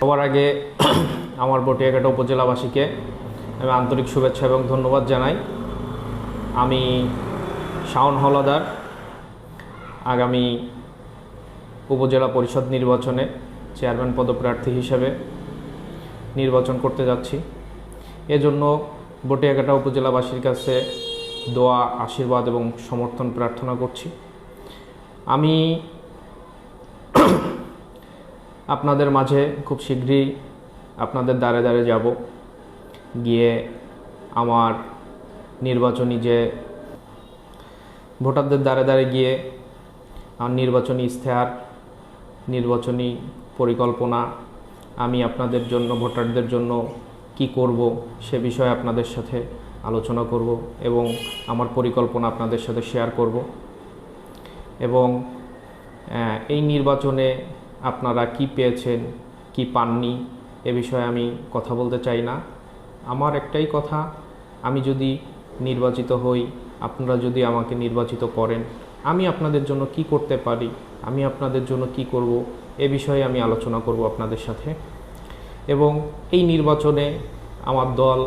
সবার আগে আমার বটিয়াঘাটা উপজেলাবাসীকে আমি আন্তরিক শুভেচ্ছা এবং ধন্যবাদ জানাই। আমি শাওন হলাদার, আগামী উপজেলা পরিষদ নির্বাচনে চেয়ারম্যান পদপ্রার্থী হিসেবে নির্বাচন করতে যাচ্ছি। এজন্য বটিয়াঘাটা উপজেলাবাসীর কাছে দোয়া, আশীর্বাদ এবং সমর্থন প্রার্থনা করছি। আমি আপনাদের মাঝে খুব শীঘ্রই আপনাদের দ্বারে দ্বারে যাব। গিয়ে আমার নির্বাচনী যে ভোটারদের দ্বারে দ্বারে গিয়ে আমার নির্বাচনী ইশতেহার, নির্বাচনী পরিকল্পনা, আমি আপনাদের জন্য, ভোটারদের জন্য কি করব সে বিষয়ে আপনাদের সাথে আলোচনা করব এবং আমার পরিকল্পনা আপনাদের সাথে শেয়ার করব। এবং এই নির্বাচনে আপনারা কি পেয়েছেন, কি পাননি, এ বিষয়ে আমি কথা বলতে চাই না। আমার একটাই কথা, আমি যদি নির্বাচিত হই, আপনারা যদি আমাকে নির্বাচিত করেন, আমি আপনাদের জন্য কি করতে পারি, আমি আপনাদের জন্য কি করব, এ বিষয়ে আমি আলোচনা করব আপনাদের সাথে। এবং এই নির্বাচনে আমার দল,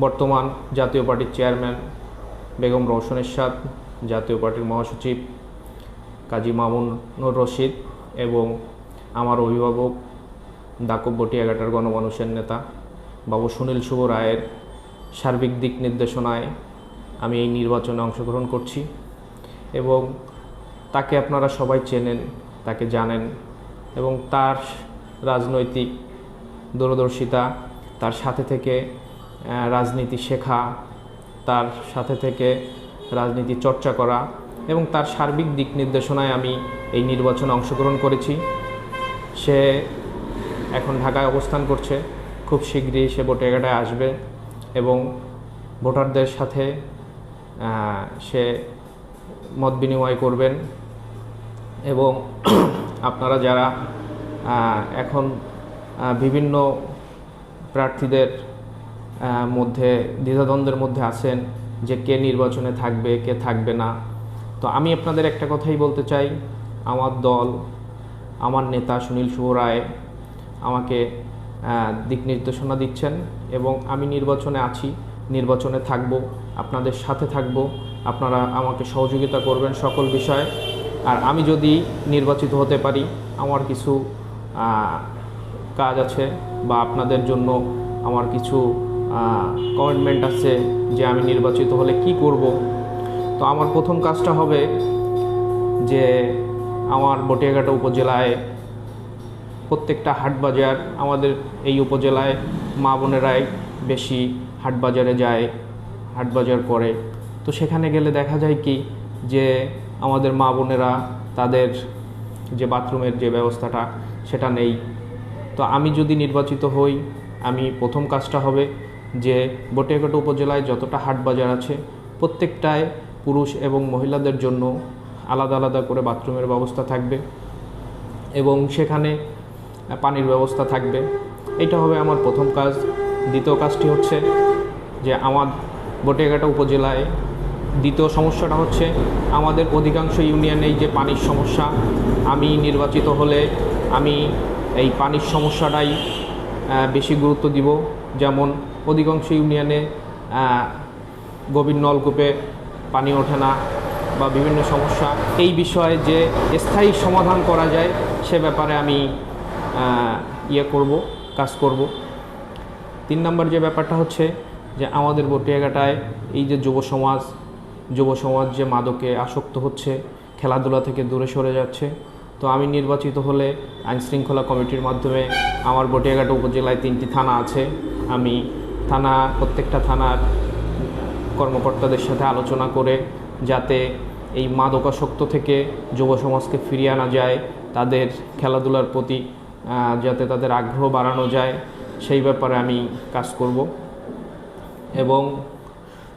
বর্তমান জাতীয় পার্টির চেয়ারম্যান বেগম রওশন এরশাদ, জাতীয় পার্টির মহাসচিব কাজী মামুনুর রশিদ এবং আমার অভিভাবক দাকব বটিয়াঘাটার গণমানুষের নেতা বাবু সুনীল শুভ রায়ের সার্বিক দিক নির্দেশনায় আমি এই নির্বাচনে অংশগ্রহণ করছি এবং তাকে আপনারা সবাই চেনেন, তাকে জানেন এবং তার রাজনৈতিক দূরদর্শিতা, তার সাথে থেকে রাজনীতি শেখা, তার সাথে থেকে রাজনীতি চর্চা করা এবং তার সার্বিক দিক নির্দেশনায় আমি এই নির্বাচনে অংশগ্রহণ করেছি। সে এখন ঢাকায় অবস্থান করছে। খুব শীঘ্রই সে ভোটারঘাটায় আসবে এবং ভোটারদের সাথে সে মত বিনিময় করবেন এবং আপনারা যারা এখন বিভিন্ন প্রার্থীদের মধ্যে দ্বিধাদ্বন্দ্বের মধ্যে আছেন যে কে নির্বাচনে থাকবে, কে থাকবে না তো আমি আপনাদের একটা কথাই বলতে চাই। আমার দল, আমার নেতা সুনীল শুভ রায় আমাকে দিক নির্দেশনা দিচ্ছেন এবং আমি নির্বাচনে আছি, নির্বাচনে থাকব, আপনাদের সাথে থাকব, আপনারা আমাকে সহযোগিতা করবেন সকল বিষয়ে। আর আমি যদি নির্বাচিত হতে পারি, আমার কিছু কাজ আছে বা আপনাদের জন্য আমার কিছু কমিটমেন্ট আছে যে আমি নির্বাচিত হলে কি করব তো আমার প্রথম কাজটা হবে যে আমার বটিয়াঘাটা উপজেলায় প্রত্যেকটা হাট বাজার আমাদের এই উপজেলায় মা বোনেরাই বেশি হাট বাজারে যায়, হাট বাজার করে। তো সেখানে গেলে দেখা যায় কি যে আমাদের মা বোনেরা তাদের যে বাথরুমের যে ব্যবস্থাটা সেটা নেই। তো আমি যদি নির্বাচিত হই, আমি প্রথম কাজটা হবে যে বটিয়াঘাটা উপজেলায় যতটা হাট বাজার আছে প্রত্যেকটায় পুরুষ এবং মহিলাদের জন্য আলাদা আলাদা করে বাথরুমের ব্যবস্থা থাকবে এবং সেখানে পানির ব্যবস্থা থাকবে। এটা হবে আমার প্রথম কাজ। দ্বিতীয় কাজটি হচ্ছে যে আমার বটিয়াঘাটা উপজেলায় দ্বিতীয় সমস্যাটা হচ্ছে আমাদের অধিকাংশ ইউনিয়নেই যে পানির সমস্যা, আমি নির্বাচিত হলে আমি এই পানির সমস্যাটাই বেশি গুরুত্ব দিব। যেমন অধিকাংশ ইউনিয়নে গভীর নলকূপে পানি ওঠে না বা বিভিন্ন সমস্যা। এই বিষয়ে যে স্থায়ী সমাধান করা যায়, সে ব্যাপারে আমি ইয়ে করব, কাজ করব। তিন নম্বর যে ব্যাপারটা হচ্ছে যে আমাদের বটিয়াঘাটায় এই যে যুব সমাজ যুব সমাজ যে মাদকে আসক্ত হচ্ছে, খেলাধুলা থেকে দূরে সরে যাচ্ছে, তো আমি নির্বাচিত হলে আইন শৃঙ্খলা কমিটির মাধ্যমে আমার বটিয়াঘাটা উপজেলায় তিনটি থানা আছে। আমি থানা, প্রত্যেকটা থানার কর্মকর্তাদের সাথে আলোচনা করে যাতে এই মাদকাসক্ত থেকে যুব সমাজকে ফিরিয়ে আনা যায়, তাদের খেলাধুলার প্রতি যাতে তাদের আগ্রহ বাড়ানো যায়, সেই ব্যাপারে আমি কাজ করব। এবং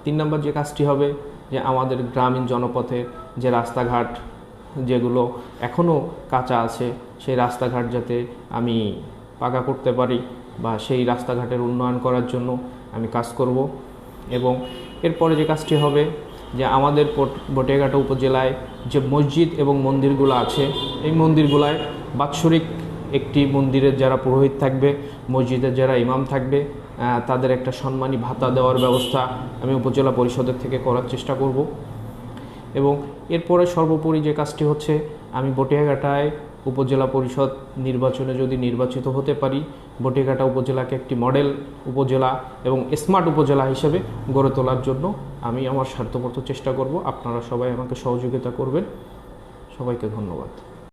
তিন নম্বর যে কাজটি হবে, যে আমাদের গ্রামীণ জনপথের যে রাস্তাঘাট যেগুলো এখনও কাঁচা আছে, সেই রাস্তাঘাট যাতে আমি পাকা করতে পারি বা সেই রাস্তাঘাটের উন্নয়ন করার জন্য আমি কাজ করব। এবং এরপরে যে কাজটি হবে, যে আমাদের বটিয়াঘাটা উপজেলায় যে মসজিদ এবং মন্দিরগুলো আছে, এই মন্দিরগুলায় বাৎসরিক একটি মন্দিরের যারা পুরোহিত থাকবে, মসজিদের যারা ইমাম থাকবে তাদের একটা সম্মানী ভাতা দেওয়ার ব্যবস্থা আমি উপজেলা পরিষদের থেকে করার চেষ্টা করব। এবং এরপরে সর্বোপরি যে কাজটি হচ্ছে, আমি বটিয়াঘাটায় উপজেলা পরিষদ নির্বাচনে যদি নির্বাচিত হতে পারি বটিঘাটা উপজেলাকে একটি মডেল উপজেলা এবং স্মার্ট উপজেলা হিসেবে গড়ে তোলার জন্য আমি আমার সাধ্যমতো চেষ্টা করব। আপনারা সবাই আমাকে সহযোগিতা করবেন। সবাইকে ধন্যবাদ।